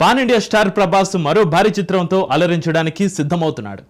Pan India star Prabhas మరో భారీ చిత్రంతో అలరించడానికి సిద్ధమవుతున్నాడు.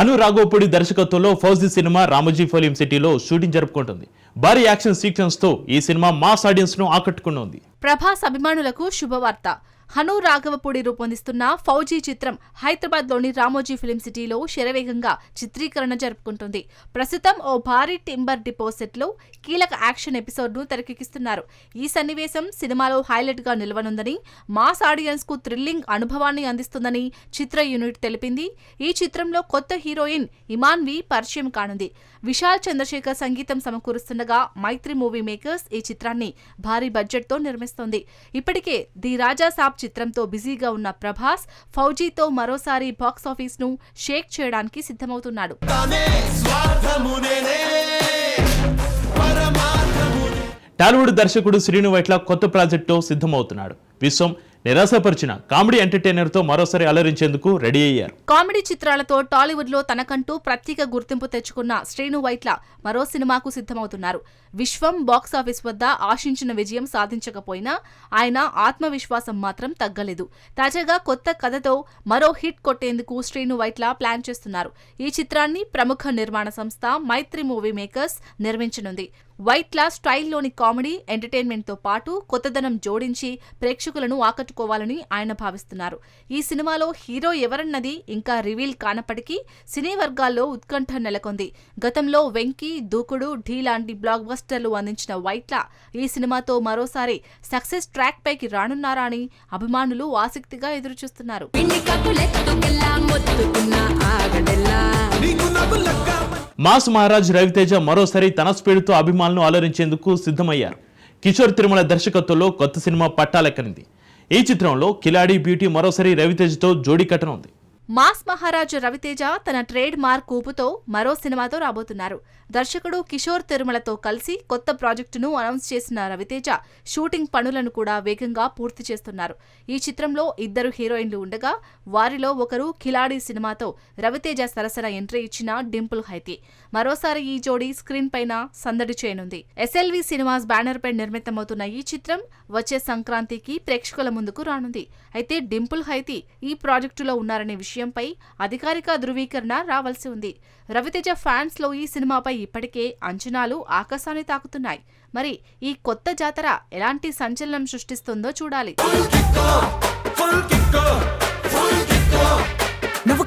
అను రాఘోపుడి దర్శకత్వంలో ఫౌజీ సినిమా రామోజీ ఫిలిం సిటీలో షూటింగ్ జరుపుకుంటుంది. భారీ యాక్షన్ సీక్వెన్స్తో ఈ సినిమా మాస్ ఆడియన్స్ను ఆకట్టుకున్నది ప్రభాస్ అభిమానులకు శుభవార్త. హను రాఘవపూడి రూపొందిస్తున్న ఫౌజీ చిత్రం హైదరాబాద్లోని రామోజీ ఫిలిం సిటీలో శరవేగంగా చిత్రీకరణ జరుపుకుంటుంది. ప్రస్తుతం ఓ భారీ టింబర్ డిపాజిట్లో కీలక యాక్షన్ ఎపిసోడ్ను తెరకెక్కిస్తున్నారు. ఈ సన్నివేశం సినిమాలో హైలైట్గా నిలవనుందని మాస్ ఆడియన్స్కు థ్రిల్లింగ్ అనుభవాన్ని అందిస్తుందని చిత్ర యూనిట్ తెలిపింది. ఈ చిత్రంలో కొత్త హీరోయిన్ ఇమాన్ వి పరిచయం కానుంది. విశాల్ చంద్రశేఖర్ సంగీతం సమకూరుస్తుండగా మైత్రి మూవీ మేకర్స్ ఈ చిత్రాన్ని భారీ బడ్జెట్తో నిర్మిస్తోంది. ఇప్పటికే ది రాజా సాబ్ చిత్రంతో బిజీగా ఉన్న ప్రభాస్ ఫౌజీతో మరోసారి బాక్సాఫీస్ను షేక్ చేయడానికి సిద్ధమవుతున్నాడు. టాలీవుడ్ దర్శకుడు శ్రీను వైట్ల కొత్త ప్రాజెక్టుతో సిద్ధమవుతున్నాడు. విశ్వం నిరాశపరిచిన కామెడీ ఎంటర్టైనర్తో మరోసారి అలరించేందుకు రెడీ అయ్యారు. కామెడీ చిత్రాలతో టాలీవుడ్లో తనకంటూ ప్రత్యేక గుర్తింపు తెచ్చుకున్న శ్రీను వైట్ల మరో సినిమాకు సిద్ధమవుతున్నారు. విశ్వం బాక్సాఫీస్ వద్ద ఆశించిన విజయం సాధించకపోయినా ఆయన ఆత్మవిశ్వాసం మాత్రం తగ్గలేదు. తాజాగా కొత్త కథతో మరో హిట్ కొట్టేందుకు శ్రీను వైట్ల ప్లాన్ చేస్తున్నారు. ఈ చిత్రాన్ని ప్రముఖ నిర్మాణ సంస్థ మైత్రి మూవీ మేకర్స్ నిర్మించనుంది. వైట్ల స్టైల్లోని కామెడీ ఎంటర్టైన్మెంట్తో పాటు కొత్తదనం జోడించి ప్రేక్షకులను ఆకట్టుకోవాలని ఆయన భావిస్తున్నారు. ఈ సినిమాలో హీరో ఎవరన్నది ఇంకా రివీల్ కానప్పటికీ సినీ వర్గాల్లో ఉత్కంఠ నెలకొంది. గతంలో వెంకీ దూకుడు ఢీ లాంటి బ్లాక్ బస్టర్లు అందించిన వైట్ల ఈ సినిమాతో మరోసారి సక్సెస్ ట్రాక్ పైకి రానున్నారా అని అభిమానులు ఆసక్తిగా ఎదురుచూస్తున్నారు. మాస్ మహారాజ్ రవితేజ మరోసారి తన స్పీడ్తో అభిమానులను అలరించేందుకు సిద్ధమయ్యారు. కిషోర్ తిరుమల దర్శకత్వంలో కొత్త సినిమా పట్టాలెక్కనింది. ఈ చిత్రంలో కిలాడి బ్యూటీ మరోసారి రవితేజతో జోడీ కట్టనుంది. మాస్ మహారాజు రవితేజ తన ట్రేడ్ మార్క్ ఊపుతో మరో సినిమాతో రాబోతున్నారు. దర్శకుడు కిషోర్ తిరుమలతో కలిసి కొత్త ప్రాజెక్టును అనౌన్స్ చేసిన రవితేజ షూటింగ్ పనులను కూడా వేగంగా పూర్తి చేస్తున్నారు. ఈ చిత్రంలో ఇద్దరు హీరోయిన్లు ఉండగా వారిలో ఒకరు కిలాడి సినిమాతో రవితేజ సరసన ఎంట్రీ ఇచ్చిన డింపుల్ హైతి. మరోసారి ఈ జోడీ స్క్రీన్ పైన సందడి చేయనుంది. ఎస్ఎల్వి సినిమాస్ బ్యానర్ పై నిర్మితమవుతున్న ఈ చిత్రం వచ్చే సంక్రాంతికి ప్రేక్షకుల ముందుకు రానుంది. అయితే డింపుల్ హైతి ఈ ప్రాజెక్టులో ఉన్నారనే విషయంపై అధికారిక ధృవీకరణ రావాల్సి ఉంది. రవితేజ ఫ్యాన్స్లో ఈ సినిమాపై ఇప్పటికే అంచనాలు ఆకాశాన్ని తాకుతున్నాయి. మరి ఈ కొత్త జాతర ఎలాంటి సంచలనం సృష్టిస్తుందో చూడాలి. నువ్వు